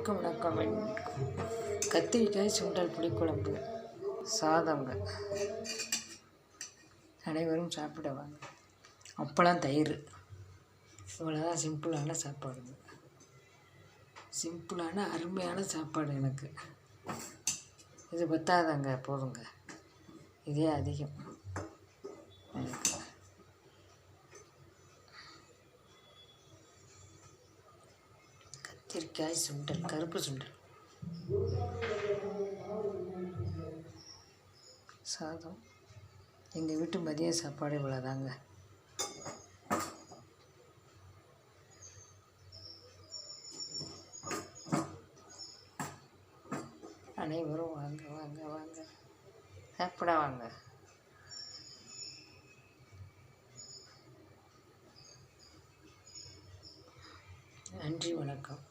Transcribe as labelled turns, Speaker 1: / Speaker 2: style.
Speaker 1: அனைவருக்கும் வணக்கம். கத்திரிக்காய் சுண்டல் புளிக்குழம்பு சாதங்க அனைவரும் சாப்பிடுவாங்க அப்பளம் தயிர். இவ்வளோதான் சிம்பிளான சாப்பாடுங்க சிம்பிளான அருமையான சாப்பாடு எனக்கு. இது பத்தாதங்க போதுங்க. இதே அதிகம். கத்திரிக்காய் சுண்டல் கருப்பு சுண்டல். சாதம். எங்கள் வீட்டு மதிய சாப்பாடு இவ்வளோதாங்க அனைவரும் வாங்க வாங்க வாங்க. சாப்பிட வாங்க. நன்றி வணக்கம்.